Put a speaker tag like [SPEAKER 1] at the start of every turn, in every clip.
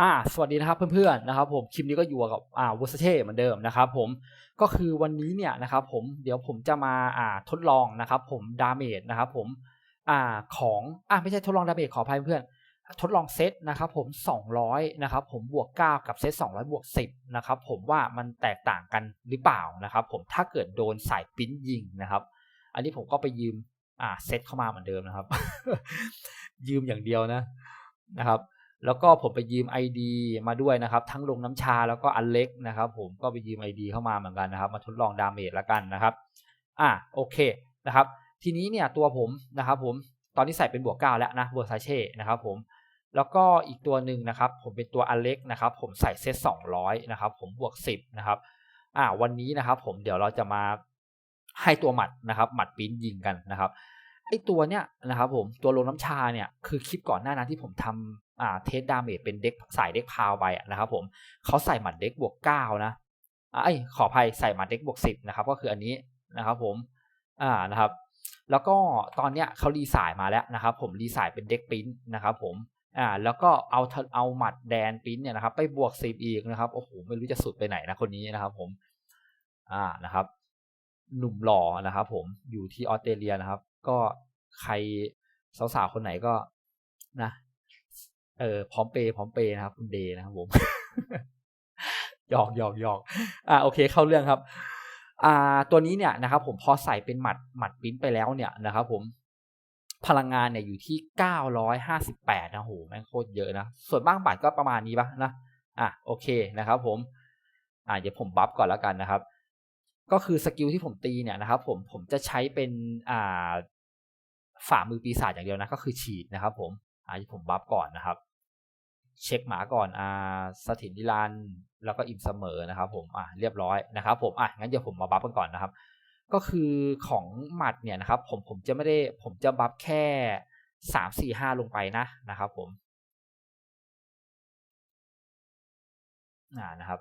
[SPEAKER 1] อ่าสวัสดีนะครับเพื่อนๆนะครับผมคลิปนี้ก็อยู่กับอ่าวูสเช่เหมือนเดิมนะครับผมก็คือวันนี้เนี่ยนะครับผมเดี๋ยวผมจะมาอ่าทดลองนะครับผมดาเมจนะครับผมอ่าของอ่าไม่ใช่ทดลองดาเมจขออภัยเพื่อนทดลองเซตนะครับผม 200นะครับผมบวก 9 กับเซต200 บวก 10นะครับผมว่ามันแตกต่างกันหรือเปล่านะครับผมถ้าเกิดโดนสายปิ้นยิงนะครับ อันนี้ผมก็ไปยืมอ่าเซตเข้ามาเหมือนเดิมนะครับ ยืมอย่างเดียวนะนะครับ แล้วก็ผมไปยืม ID มาด้วยนะครับ ทั้งลงน้ำชาแล้วก็อันเล็กนะครับ ผมก็ไปยืม ID เข้ามาเหมือนกันนะครับ มาทดลองดาเมจล้วกันนะครับอะโอเคนะครับ ทีนี้เนี่ยตัวผมนะครับ ผมตอนนี้ใส่เป็นบวกเก้าแล้วนะเวอร์ซาเช่นะครับ ผมแล้วก็อีกตัวหนึ่งนะครับ ผมเป็นตัวอันเล็กนะครับ ผมใส่เซตสองร้อยนะครับ ผมบวกสิบนะครับอ่าวันนี้นะครับ ผมเดี๋ยวเราจะมาให้ตัวหมัดนะครับ หมัดปิ้นยิงกันนะครับไอตัวเนี้ยนะครับ ผมตัวลงน้ำชาเนี่ยคือคลิปก่อนหน้านั้นที่ผมทำอ่า เทสดาเมจเป็นเด็กสายเด็กพาวไปนะครับผมเขาใส่หมัดเด็กบวกเก้านะอ่าไอยขออภัยใส่หมัดเด็กบวกสิบนะครับก็คืออันนี้นะครับผมอ่านะครับ แล้วก็ตอนเนี้ยเขารีสายมาแล้วนะครับ ผมรีสายเป็นเด็กปิ้นนะครับผมอ่าแล้วก็เอาเอาหมัดแดนปิ้นเนี่ยนะครับไปบวกสิบอีกนะครับโอ้โหไม่รู้จะสุดไปไหนนะคนนี้นะครับ ผมอ่านะครับ หนุ่มหล่อนะครับ ผมอยู่ที่ออสเตรเลียนะครับ ก็ใครสาวๆคนไหนก็นะ เออพร้อมเปย์พร้อมเปย์นะครับคุณเดย์นะครับผมหยอกหยอกหยอกอ่าโอเค เข้าเรื่องครับ อ่า ตัวนี้เนี่ยนะครับ ผมพอใส่เป็นหมัดหมัดปิ้นไปแล้วเนี่ยนะครับ ผมพลังงานเนี่ยอยู่ที่เก้าร้อยห้าสิบแปดนะโหแม่งโคตรเยอะนะ ส่วนบ้างบัตรก็ประมาณนี้ปะนะ อะโอเคนะครับ ผม อ่าเดี๋ยวผมบัฟก่อนแล้วกันนะครับ ก็คือสกิลที่ผมตีเนี่ยนะครับ ผมผมจะใช้เป็นอ่าฝ่ามือปีศาจอย่างเดียวนะ ก็คือฉีดนะครับ ผมอ่าที่ผมบัฟก่อนนะครับ เช็คหมาก่อนอ่าสถินนิรันแล้วก็อิ่มเสมอนะครับ ผมอะเรียบร้อยนะครับ ผมอะงั้นเดี๋ยวผมมาบัฟกันก่อนนะครับ ก็คือของหมัดเนี่ยนะครับ ผมผมจะไม่ได้ผมจะบัฟแค่สามสี่ห้าลงไปนะนะครับ ผมอ่านะครับ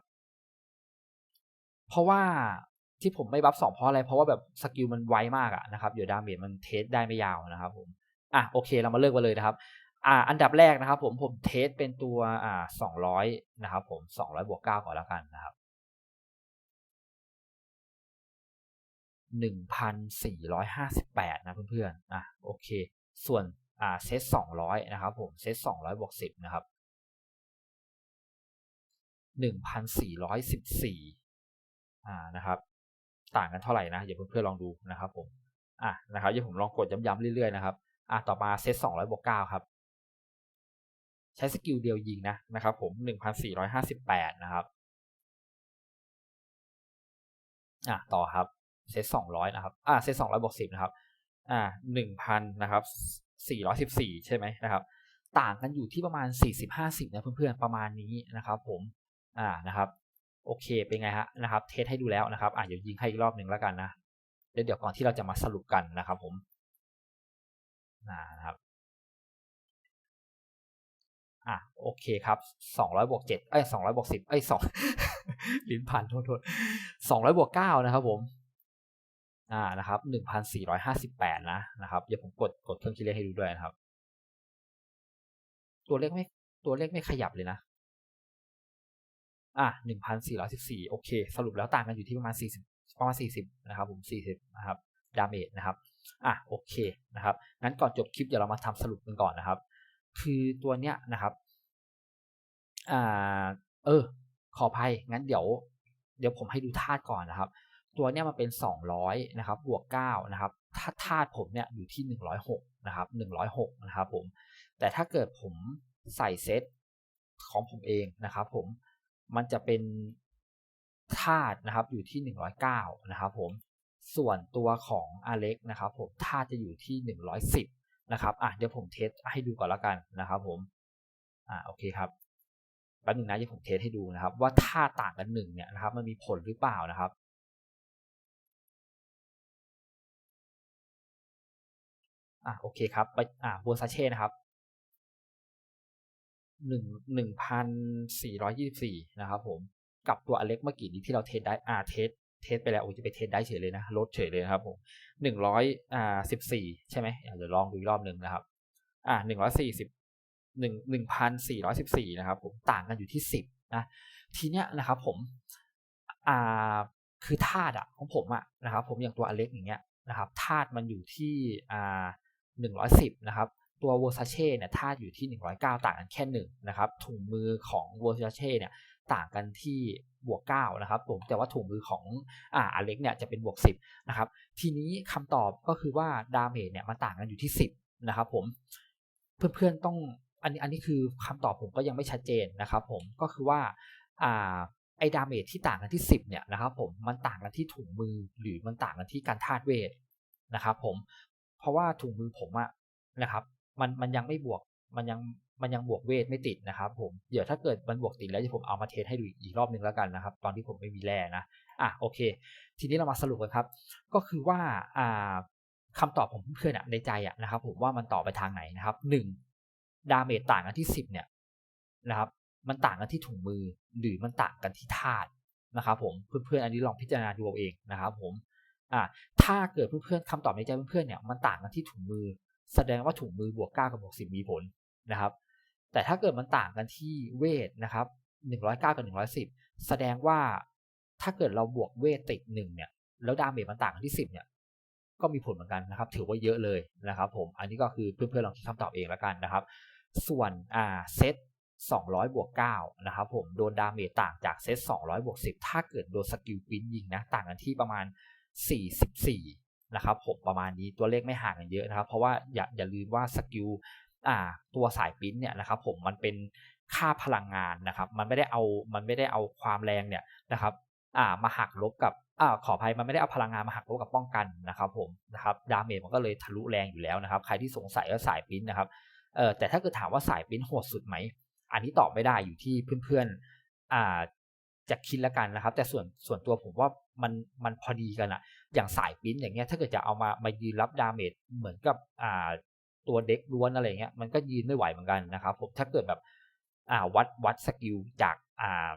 [SPEAKER 1] เพราะว่าที่ผมไม่บัฟสองเพราะอะไร เพราะว่าแบบสกิลมันไวมากอะนะครับเดี๋ยวดาเมจมันเทสได้ไม่ยาวนะครับ ผมอะโอเคเรามาเลิกกันเลยนะครับ อ่าอันดับแรกนะครับ ผมผมเทสเป็นตัวอ่าสองร้อยนะครับผมสองร้อยบวกเก้าก่อนแล้วกันนะครับหนึ่งพันสี่ร้อยห้าสิบแปดนะเพื่อนๆอะโอเค ส่วนอ่าเซตสองร้อยนะครับผมเซตสองร้อยบวกสิบนะครับหนึ่งพันสี่ร้อยสิบสี่อ่านะครับ ต่างกันเท่าไหร่นะเดี๋ยวเพื่อนๆลองดูนะครับผมอะนะครับเดี๋ยวผมลองกดย้ำๆเรื่อยๆนะครับอะต่อมาเซตสองร้อยบวกเก้าครับ ใช้สกิลเดียวยิงนะนะครับผมหนึ่งพันสี่ร้อยห้าสิบแปดนะครับ อะต่อครับ เซตสองร้อยนะครับ อะเซตสองร้อยบวกสิบนะครับ อ่าหนึ่งพันนะครับสี่ร้อยสิบสี่ใช่ไหมนะครับ ต่างกันอยู่ที่ประมาณสี่สิบห้าสิบนะเพื่อนๆ ประมาณนี้นะครับผม อ่านะครับ โอเค เป็นไงฮะนะครับ เทสให้ดูแล้วนะครับ อะเดี๋ยวยิงให้อีกรอบหนึ่งแล้วกันนะเดี๋ยวก่อนที่เราจะมาสรุปกันนะครับผมนะครับ อะโอเคครับสองร้อยบวกเจ็ดเอ้ยสองร้อยบวกสิบเอ้ยสองลิ้นพันโทษโทษสองร้อยบวกเก้านะครับผม อ่านะครับหนึ่งพันสี่ร้อยห้าสิบแปดนะนะครับเดี๋ยวผมกดกดเครื่องคิดเลขให้ดูด้วยนะครับ ตัวเลขไม่ตัวเลขไม่ขยับเลยนะ อะหนึ่งพันสี่ร้อยสิบสี่โอเค สรุปแล้วต่างกันอยู่ที่ประมาณสี่สิบประมาณสี่สิบนะครับ ผมสี่สิบนะครับดาเมจนะครับ อะโอเคนะครับ งั้นก่อนจบคลิปเดี๋ยวเรามาทำสรุปกันก่อนนะครับ คือตัวเนี้ยนะครับอ่าเออ ขออภัยงั้นเดี๋ยว เดี๋ยวผมให้ดูธาตุก่อนนะครับ ตัวเนี้ยมันเป็นสองร้อยนะครับบวกเก้านะครับ ถ้าธาตุผมเนี่ยอยู่ที่หนึ่งร้อยหกนะครับหนึ่งร้อยหกนะครับผม แต่ถ้าเกิดผมใส่เซตของผมเองนะครับ ผมมันจะเป็นธาตุนะครับอยู่ที่หนึ่งร้อยเก้านะครับผมส่วนตัวของอเล็กนะครับผมธาตุจะอยู่ที่ห นะครับอะเดี๋ยวผมเทสให้ดูก่อนแล้วกันนะครับ ผมอ่าโอเคครับแป๊บนึงนะเดี๋ยวผมเทสให้ดูนะครับ ว่าถ้าต่างกันหนึ่งเนี่ยนะครับ มันมีผลหรือเปล่านะครับอ่าโอเคครับไปอ่าบัวซาเช่นะครับหนึ่งหนึ่งพันสี่ร้อยยี่สิบสี่นะครับ ผมกับตัวอเล็กเมื่อกี้นี้ที่เราเทสได้อ่าเทส เทสไปแล้วโอ้จะไปเทสได้เฉยเลยนะลดเฉยเลยครับผมหนึ่งร้อยอ่าสิบสี่ใช่ไหมเดี๋ยวลองดูอีกรอบหนึ่งนะครับ อ่าหนึ่งร้อยสี่สิบหนึ่งหนึ่งพันสี่ร้อยสิบสี่นะครับผมต่างกันอยู่ที่สิบนะทีเนี้ยนะครับผมอ่าคือธาตุอะของผมอะนะครับผมอย่างตัวอเล็กอย่างเงี้ยนะครับธาตุมันอยู่ที่อ่าหนึ่งร้อยสิบนะครับตัววอร์ซาเช่เนี่ยธาตุอยู่ที่ 109 ต่างกันแค่หนึ่งนะครับถุงมือของวอร์ซาเช่เนี่ย ต่างกันที่บวก9นะครับผมแต่ว่าถุงมือของอ่าอเล็กเนี่ยจะเป็นบวก 10นะครับทีนี้คำตอบก็คือว่าดาเมจเนี่ยมันต่างกันอยู่ที่ 10นะครับผมเพื่อนๆต้องอันนี้อันนี้คือคำตอบผมก็ยังไม่ชัดเจนนะครับผมก็คือว่าอ่าไอ้ดาเมจที่ต่างกันที่ 10เนี่ยนะครับผมมันต่างกันที่ถุงมือหรือมันต่างกันที่การธาตุเวทนะครับผมเพราะว่าถุงมือผมอะนะครับมันมันยังไม่บวกมันยัง มันยังบวกเวทไม่ติดนะครับผมเดี๋ยวถ้าเกิดมันบวกติดแล้วจะผมเอามาเทสให้ดูอีกรอบนึงแล้วกันนะครับ ตอนที่ผมไม่มีแร่นะอะโอเค ทีนี้เรามาสรุปกันครับ ก็คือว่าอ่าคำตอบของเพื่อนในใจอะนะครับ ผมว่ามันต่อไปทางไหนนะครับหนึ่งดาเมจต่างกันที่สิบเนี่ยนะครับ มันต่างกันที่ถุงมือหรือมันต่างกันที่ธาตุนะครับ ผมเพื่อนๆอันนี้ลองพิจารณาดูเอาเองนะครับ ผมอ่าถ้าเกิดเพื่อนๆคำตอบในใจเพื่อนๆเนี่ยมันต่างกันที่ถุงมือ แสดงว่าถุงมือบวก9กับบวก10มีผลนะครับ แต่ถ้าเกิดมันต่างกันที่เวทนะครับ109กับ110 แสดงว่าถ้าเกิดเราบวกเวทติดหนึ่งเนี่ยแล้วดาเมจมันต่างกันที่ 10เนี่ยก็มีผลเหมือนกันนะครับ ถือว่าเยอะเลยนะครับ ผมอันนี้ก็คือเพื่อนๆลองคิดคำตอบเองแล้วกันนะครับ ส่วนอ่าเซต200บวก9นะครับผมโดนดาเมจต่างจากเซต200บวก10 ถ้าเกิดโดนสกิลปิ้นยิงนะต่างกันที่ประมาณ 44นะครับผมประมาณนี้ตัวเลขไม่ห่างกันเยอะนะครับ เพราะว่าอย่าอย่าลืมว่าสกิล ตัวสายปิ้นเนี่ยนะครับผมมันเป็นค่าพลังงานนะครับ มันไม่ได้เอามันไม่ได้เอาความแรงเนี่ยนะครับมาหักลบกับอขออภัยมันไม่ได้เอาพลังงานมาหักลบกับป้องกันนะครับผมนะครับดาเมจมันก็เลยทะลุแรงอยู่แล้วนะครับ ใครที่สงสัยว่าสายปิ้นนะครับเออแต่ถ้าเกิดถามว่าสายปิ้นโหดสุดไหม อันนี้ตอบไม่ได้อยู่ที่เพื่อนๆอ่าจะคิดแล้วกันนะครับ แต่ส่วนส่วนตัวผมว่ามันมันพอดีกันอะอย่างสายปิ้นอย่างเงี้ยถ้าเกิดจะเอามามายืนรับดาเมจเหมือนกับอ่า ตัวเด็กล้วนอะไรเงี้ยมันก็ยืนไม่ไหวเหมือนกันนะครับผมถ้าเกิดแบบอ่าวัดวัดสกิลจากอ่า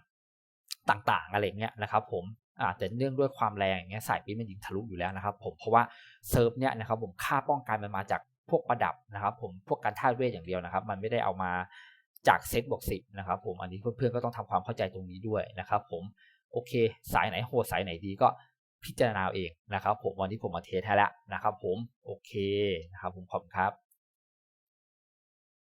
[SPEAKER 1] ต่างๆอะไรเงี้ยนะครับผมอ่าแต่เนื่องด้วยความแรงอย่างเงี้ยสายปิ้นมันยิงทะลุอยู่แล้วนะครับผมเพราะว่าเซิร์ฟเนี้ยนะครับผมค่าป้องกันมันมาจากพวกประดับนะครับผมพวกการท่าเวทอย่างเดียวนะครับ มันไม่ได้เอามาจากเซตบวกสิบนะครับผมอันนี้เพื่อนๆก็ต้องทำความเข้าใจตรงนี้ด้วยนะครับผมโอเค สายไหนโหดสายไหนดีก็พิจารณาเองนะครับผมวันนี้ผมมาเทสให้แล้วนะครับผมโอเคนะครับผมขอบคุณครับ